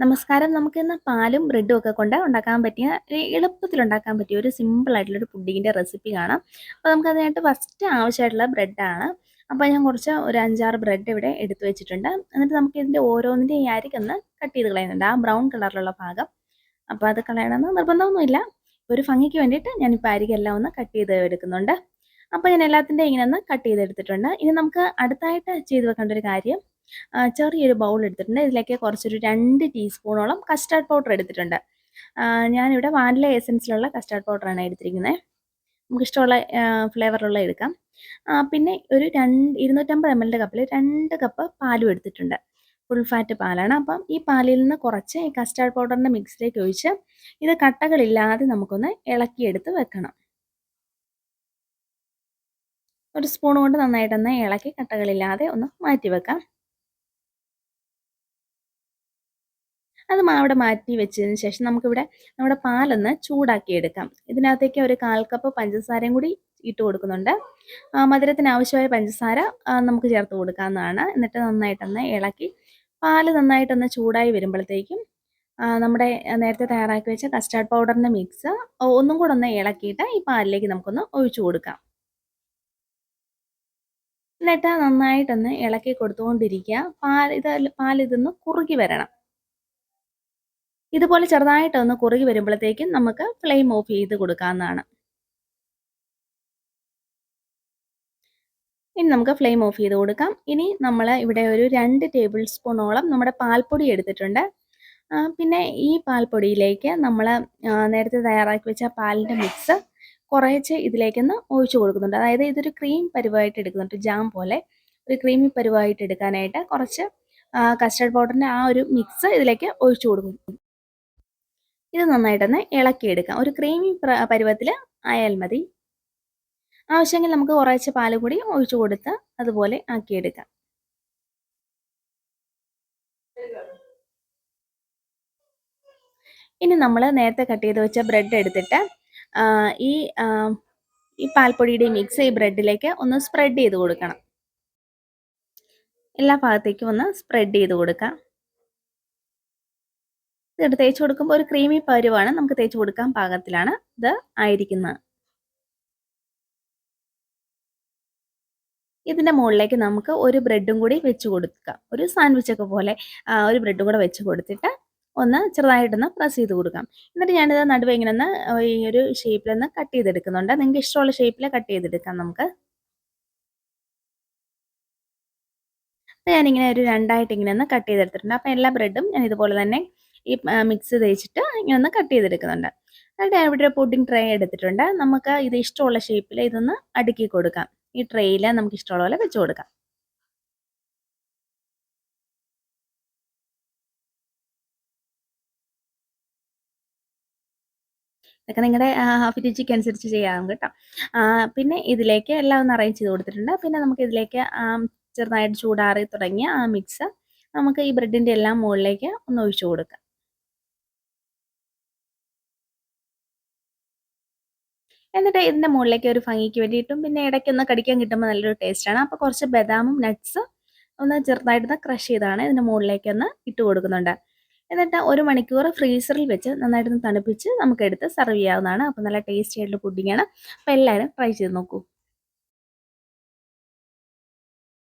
നമസ്കാരം. നമുക്ക് ഇന്ന് പാലും ബ്രെഡും ഒക്കെ കൊണ്ട് ഉണ്ടാക്കാൻ പറ്റിയ എളുപ്പത്തിൽ ഉണ്ടാക്കാൻ പറ്റിയ ഒരു സിമ്പിൾ ആയിട്ടുള്ള ഒരു പുഡിങ്ങിന്റെ റെസിപ്പി കാണാം. അപ്പോൾ നമുക്ക് അതിനായിട്ട് ഫസ്റ്റ് ആവശ്യമായിട്ടുള്ള ബ്രെഡാണ്. അപ്പോൾ ഞാൻ കുറച്ച് ഒരു അഞ്ചാറ് ബ്രെഡ് ഇവിടെ എടുത്തു വെച്ചിട്ടുണ്ട്. എന്നിട്ട് നമുക്ക് ഇതിന്റെ ഓരോന്നിന്റെ ഈ അരികൊന്ന് കട്ട് ചെയ്ത് കളയുന്നുണ്ട്. ആ ബ്രൗൺ കളറിലുള്ള ഭാഗം. അപ്പോൾ അത് കളയണമെന്ന് നിർബന്ധമൊന്നുമില്ല. ഒരു ഭംഗിക്ക് വേണ്ടിയിട്ട് ഞാനിപ്പോൾ അരികെല്ലാം ഒന്ന് കട്ട് ചെയ്ത് എടുക്കുന്നുണ്ട്. അപ്പോൾ ഞാൻ എല്ലാത്തിന്റെ ഇങ്ങനെ ഒന്ന് കട്ട് ചെയ്തെടുത്തിട്ടുണ്ട്. ഇനി നമുക്ക് അടുത്തായിട്ട് ചെയ്തു വെക്കേണ്ട ഒരു കാര്യം ചെറിയൊരു ബൗൾ എടുത്തിട്ടുണ്ട്. ഇതിലേക്ക് കുറച്ചൊരു രണ്ട് ടീസ്പൂണോളം കസ്റ്റാർഡ് പൗഡർ എടുത്തിട്ടുണ്ട്. ഞാനിവിടെ വാനില എസൻസിലുള്ള കസ്റ്റാർഡ് പൗഡറാണ് എടുത്തിരിക്കുന്നത്. നമുക്ക് ഇഷ്ടമുള്ള ഫ്ലേവറുള്ള എടുക്കാം. പിന്നെ ഒരു രണ്ട് ഇരുന്നൂറ്റമ്പത് എം എല്ലിന്റെ കപ്പിൽ രണ്ട് കപ്പ് പാലും എടുത്തിട്ടുണ്ട്. ഫുൾ ഫാറ്റ് പാലാണ്. അപ്പം ഈ പാലിൽ നിന്ന് കുറച്ച് ഈ കസ്റ്റാർഡ് പൗഡറിന്റെ മിക്സിലേക്ക് ഒഴിച്ച് ഇത് കട്ടകളില്ലാതെ നമുക്കൊന്ന് ഇളക്കിയെടുത്ത് വെക്കണം. ഒരു സ്പൂൺ കൊണ്ട് നന്നായിട്ടൊന്ന് ഇളക്കി കട്ടകളില്ലാതെ ഒന്ന് മാറ്റി വെക്കാം. അത് അവിടെ മാറ്റി വെച്ചതിന് ശേഷം നമുക്കിവിടെ നമ്മുടെ പാലൊന്ന് ചൂടാക്കി എടുക്കാം ഇതിനകത്തേക്ക് ഒരു കാൽ കപ്പ് പഞ്ചസാരയും കൂടി ഇട്ട് കൊടുക്കുന്നുണ്ട്. മധുരത്തിന് ആവശ്യമായ പഞ്ചസാര നമുക്ക് ചേർത്ത് കൊടുക്കാവുന്നതാണ്. എന്നിട്ട് നന്നായിട്ടൊന്ന് ഇളക്കി പാൽ നന്നായിട്ടൊന്ന് ചൂടായി വരുമ്പോഴത്തേക്കും നമ്മുടെ നേരത്തെ തയ്യാറാക്കി വെച്ച കസ്റ്റാർഡ് പൗഡറിന്റെ മിക്സ് ഒന്നും കൂടെ ഒന്ന് ഇളക്കിയിട്ട് ഈ പാലിലേക്ക് നമുക്കൊന്ന് ഒഴിച്ചു കൊടുക്കാം. എന്നിട്ട് നന്നായിട്ടൊന്ന് ഇളക്കി കൊടുത്തുകൊണ്ടിരിക്കുക. പാൽ ഇത് പാൽ ഇതൊന്ന് കുറുകി വരണം. ഇതുപോലെ ചെറുതായിട്ടൊന്ന് കുറുകി വരുമ്പോഴത്തേക്കും നമുക്ക് ഫ്ലെയിം ഓഫ് ചെയ്ത് കൊടുക്കാവുന്നതാണ്. ഇനി നമുക്ക് ഫ്ലെയിം ഓഫ് ചെയ്ത് കൊടുക്കാം. ഇനി നമ്മൾ ഇവിടെ ഒരു രണ്ട് ടേബിൾ സ്പൂണോളം നമ്മുടെ പാൽപ്പൊടി എടുത്തിട്ടുണ്ട്. പിന്നെ ഈ പാൽപ്പൊടിയിലേക്ക് നമ്മൾ നേരത്തെ തയ്യാറാക്കി വെച്ച പാലിന്റെ മിക്സ് കുറേച്ച് ഇതിലേക്കൊന്ന് ഒഴിച്ചു കൊടുക്കുന്നുണ്ട്. അതായത് ഇതൊരു ക്രീം പരുവായിട്ട് എടുക്കുന്നുണ്ട്. ജാം പോലെ. ഒരു ക്രീമി പരുവായിട്ട് എടുക്കാനായിട്ട് കുറച്ച് കസ്റ്റർഡ് പൗഡറിന്റെ ആ ഒരു മിക്സ് ഇതിലേക്ക് ഒഴിച്ചു കൊടുക്കും. ഇത് നന്നായിട്ടൊന്ന് ഇളക്കിയെടുക്കാം. ഒരു ക്രീമി പരുവത്തിൽ ആയാൽ മതി. ആവശ്യമെങ്കിൽ നമുക്ക് കുറച്ച് പാൽ കൂടി ഒഴിച്ചു കൊടുത്ത് അതുപോലെ ആക്കിയെടുക്കാം. ഇനി നമ്മൾ നേരത്തെ കട്ട് ചെയ്ത് വെച്ച ബ്രെഡ് എടുത്തിട്ട് ഈ ഈ പാൽപ്പൊടിയുടെ മിക്സ് ഈ ബ്രെഡിലേക്ക് ഒന്ന് സ്പ്രെഡ് ചെയ്ത് കൊടുക്കണം. എല്ലാ ഭാഗത്തേക്കും ഒന്ന് സ്പ്രെഡ് ചെയ്ത് കൊടുക്കാം. ഇത് തേച്ച് കൊടുക്കുമ്പോൾ ഒരു ക്രീമി പരുവാണ്. നമുക്ക് തേച്ച് കൊടുക്കാൻ പാകത്തിലാണ്. ഇത് ആയിരിക്കുന്നത്. ഇതിന്റെ മുകളിലേക്ക് നമുക്ക് ഒരു ബ്രെഡും കൂടി വെച്ച് കൊടുക്കാം. ഒരു സാൻഡ്വിച്ച് ഒക്കെ പോലെ ഒരു ബ്രെഡും കൂടെ വെച്ച് കൊടുത്തിട്ട് ഒന്ന് ചെറുതായിട്ടൊന്ന് പ്രസ് ചെയ്ത് കൊടുക്കാം. എന്നിട്ട് ഞാനിത് നടുവ് ഇങ്ങനെ ഒന്ന് ഈ ഒരു ഷേപ്പിലൊന്ന് കട്ട് ചെയ്തെടുക്കുന്നുണ്ട്. നിങ്ങൾക്ക് ഇഷ്ടമുള്ള ഷേപ്പിൽ കട്ട് ചെയ്തെടുക്കാം നമുക്ക്. അപ്പോൾ ഞാനിങ്ങനെ ഒരു രണ്ടായിട്ട് ഇങ്ങനെ ഒന്ന് കട്ട് ചെയ്തെടുത്തിട്ടുണ്ട്. അപ്പോൾ എല്ലാ ബ്രെഡും ഞാൻ ഇതുപോലെ തന്നെ ഈ മിക്സ് തേച്ചിട്ട് ഇങ്ങനെ ഒന്ന് കട്ട് ചെയ്തെടുക്കുന്നുണ്ട്. എന്നിട്ട് ഇവിടെ ഒരു ട്രേ എടുത്തിട്ടുണ്ട്. നമുക്ക് ഇത് ഇഷ്ടമുള്ള ഷേപ്പിൽ ഇതൊന്ന് അടുക്കി കൊടുക്കാം. ഈ ട്രേയിൽ നമുക്ക് ഇഷ്ടമുള്ള പോലെ വെച്ച് കൊടുക്കാം. ഇതൊക്കെ നിങ്ങളുടെ രുചിക്ക് അനുസരിച്ച് ചെയ്യാം കേട്ടോ. പിന്നെ ഇതിലേക്ക് എല്ലാം ഒന്ന് അറേഞ്ച് ചെയ്ത് കൊടുത്തിട്ടുണ്ട്. പിന്നെ നമുക്ക് ഇതിലേക്ക് ചെറുതായിട്ട് ചൂടാറി തുടങ്ങിയ ആ മിക്സ് നമുക്ക് ഈ ബ്രെഡിന്റെ എല്ലാം മുകളിലേക്ക് ഒന്ന് ഒഴിച്ചു കൊടുക്കാം. എന്നിട്ട് ഇതിന്റെ മുകളിലേക്ക് ഒരു ഭംഗിക്ക് വേണ്ടിയിട്ടും പിന്നെ ഇടയ്ക്കൊന്ന് കടിക്കാൻ കിട്ടുമ്പോൾ നല്ലൊരു ടേസ്റ്റാണ് അപ്പോൾ കുറച്ച് ബദാമും നട്ട്സ് ഒന്ന് ചെറുതായിട്ട് ക്രഷ് ചെയ്താണ് ഇതിന്റെ മുകളിലേക്ക് ഒന്ന് ഇട്ട് കൊടുക്കുന്നുണ്ട്. എന്നിട്ട് ഒരു മണിക്കൂർ ഫ്രീസറിൽ വെച്ച് നന്നായിട്ടൊന്ന് തണുപ്പിച്ച് നമുക്ക് എടുത്ത് സെർവ് ചെയ്യാവുന്നതാണ്. അപ്പോൾ നല്ല ടേസ്റ്റി ആയിട്ടുള്ള പുഡിങ്ങാണ് അപ്പോൾ എല്ലാവരും ട്രൈ ചെയ്ത് നോക്കൂ.